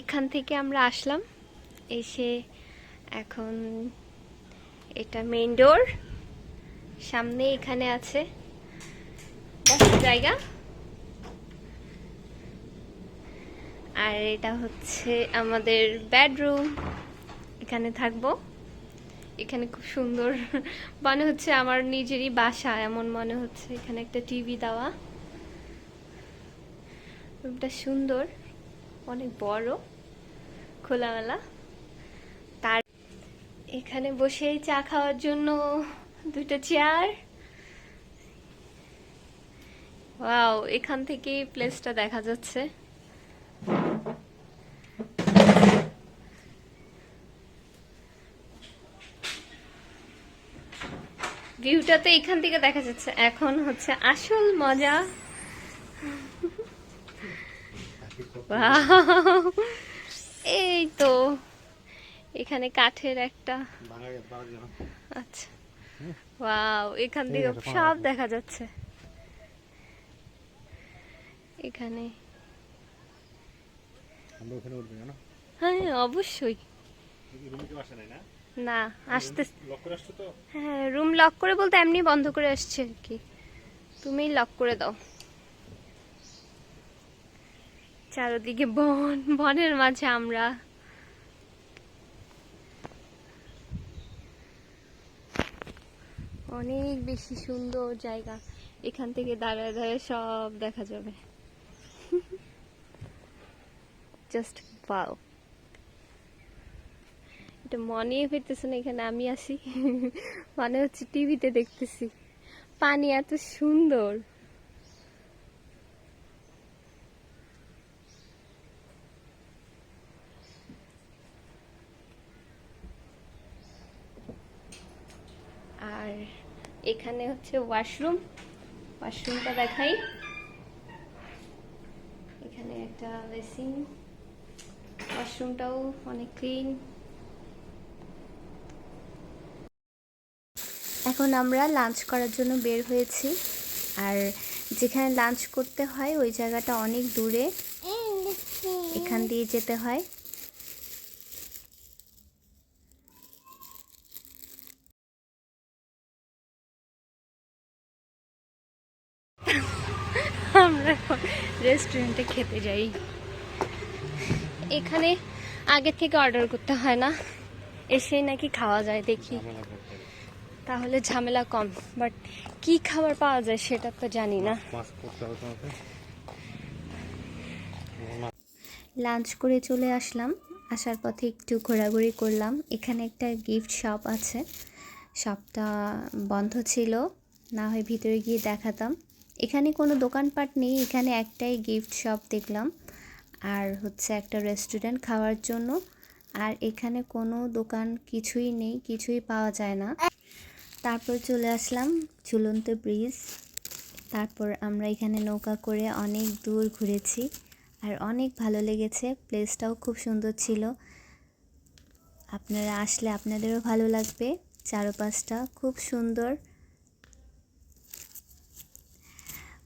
এখান থেকে আমরা আসলাম। এসে এখন এটা মেইন ডোর সামনে এখানে আছে জায়গা। আর এটা হচ্ছে আমাদের বেডরুম এখানে থাকব। এখানে খুব সুন্দর মনে হচ্ছে আমার নিজেরই বাসা, এমন মনে হচ্ছে এখানে একটা টিভি দেওয়া। রুমটা সুন্দর। অনেক বড়, খোলামেলা। তার এখানে বসেই চা খাওয়ার জন্য দুটো চেয়ার ওয়াও এখান থেকেই প্লেসটা দেখা যাচ্ছে। ভিউটা তো এখান থেকে দেখা যাচ্ছে। এখন হচ্ছে আসল মজা। এই তো এখানে কাঠের একটা আচ্ছা। ওয়াও এখান থেকে সব দেখা যাচ্ছে। এখানে। হ্যাঁ অবশ্যই। না আসতে হ্যাঁ রুম লক করে বলতে এমনি বন্ধ করে আসছে আর কি। তুমি লক করে দাও। চারদিকে বন, বনের মাঝে আমরা। অনেক বেশি সুন্দর জায়গা। এখান থেকে দাঁড়ায় দাঁড়ায় সব দেখা যাবে। জাস্ট পাও এটা মনে হইতেছে না, এখানে আমি আসি। মনে হচ্ছে টিভিতে দেখতেছি। পানি এত সুন্দর আর এখানে হচ্ছে ওয়াশরুম ওয়াশরুমটা দেখাই। এখানে একটা বেসিন ওয়াশরুমটাও অনেক ক্লিন এখন আমরা লাঞ্চ করার জন্য বের হয়েছি। আর যেখানে লাঞ্চ করতে হয় ওই জায়গাটা অনেক দূরে। এখান দিয়ে যেতে হয় আমরা রেস্টুরেন্টে খেতে যাই। এখানে আগে থেকে অর্ডার করতে হয় না। এসেই নাকি খাওয়া যায় দেখি। তাহলে ঝামেলা কম বাট কি খাবার পাওয়া যায় সেটা তো জানি না। লাঞ্চ করে চলে আসলাম। আসার পথে একটু ঘোরাঘুরি করলাম। এখানে একটা গিফট শপ আছে। শপটা বন্ধ ছিল। না হয় ভিতরে গিয়ে দেখাতাম। এখানে কোনো দোকানপাট নেই, এখানে একটাই গিফট শপ দেখলাম। আর হচ্ছে একটা রেস্টুরেন্ট খাওয়ার জন্য। আর এখানে কোনো দোকান কিছুই নেই, কিছুই পাওয়া যায় না। তারপর চলে আসলাম ঝুলন্ত ব্রিজ তারপর আমরা এখানে নৌকা করে অনেক দূর ঘুরেছি। আর অনেক ভালো লেগেছে প্লেসটাও খুব সুন্দর ছিল। আপনারা আসলে আপনাদেরও ভালো লাগবে। চারপাশটা খুব সুন্দর।